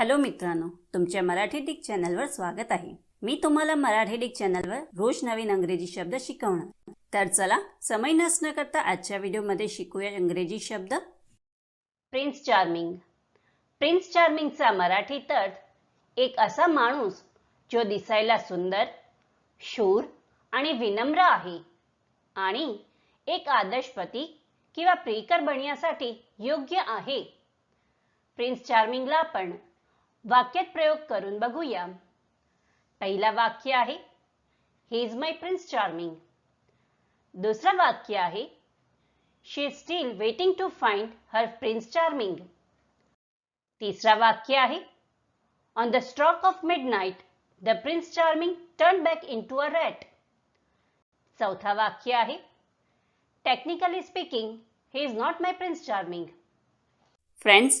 Hello मित्रांनो तुमच्या Marathi Dick चॅनलवर स्वागत आहे. मी तुम्हाला मराठी डिक चॅनलवर रोज नवीन अंग्रेजी शब्द शिकवणार. तर चला समय नसणं करता आजच्या व्हिडिओमध्ये शिकूया इंग्रजी शब्द. प्रिन्स चार्मिंग प्रिन्स चार्मिंगचा मराठीत अर्थ एक असा माणूस जो दिसायला सुंदर शूर आणि विनम्र आहे आणि एक आदर्श पती किंवा प्रियकर बनण्यासाठी योग्य आहे. प्रिन्स चार्मिंगला आपण वाक्यात प्रयोग करून बघूया. पहिला वाक्य आहे he's is my prince charming दुसरं वाक्य आहे she is still waiting to find her prince charming तिसरा वाक्य आहे on the stroke of midnight the prince charming turn back into a rat चौथा वाक्य आहे technically speaking he is not my prince charming friends